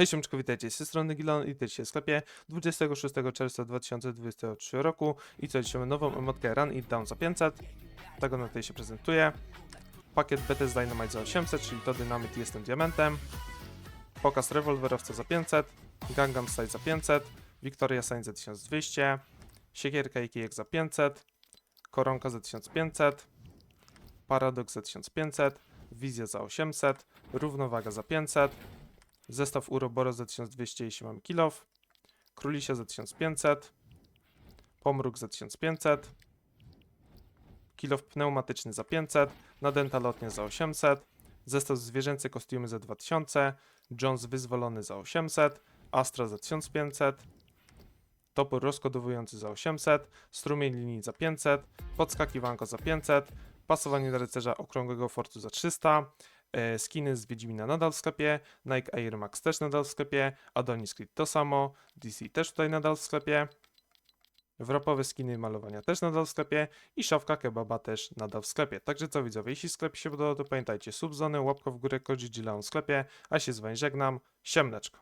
Hej siemczko, witajcie, z tej strony Gilon i dzisiaj w sklepie 26 czerwca 2023 roku. I co dzisiaj nową emotkę Run It Down za 500 tego na tej się prezentuje pakiet BTS Dynamite za 800, czyli to Dynamite jestem diamentem. Pokaz rewolwerowca za 500 Gangnam Style za 500 Victoria Sign za 1200 siekierka i kijek za 500 koronka za 1500 Paradox za 1500 Wizja za 800 Równowaga za 500 Zestaw Uroboros za 1200, jeśli mam kilof. Królisia za 1500. Pomruk za 1500. Kilof pneumatyczny za 500. Nadęta lotnia za 800. Zestaw zwierzęce kostiumy za 2000. Jones wyzwolony za 800. Astra za 1500. Topór rozkodowujący za 800. Strumień linii za 500. Podskakiwanko za 500. Pasowanie do rycerza okrągłego fortu za 300. E, skiny z Wiedźmina nadal w sklepie, Nike Air Max też nadal w sklepie, Adonis Creed to samo, DC też tutaj nadal w sklepie, wrapowe skiny malowania też nadal w sklepie i szafka kebaba też nadal w sklepie. Także co widzowie, jeśli sklep się podoba, to pamiętajcie subzony, łapka w górę, kodzi w sklepie, a się z wami żegnam, siemneczko.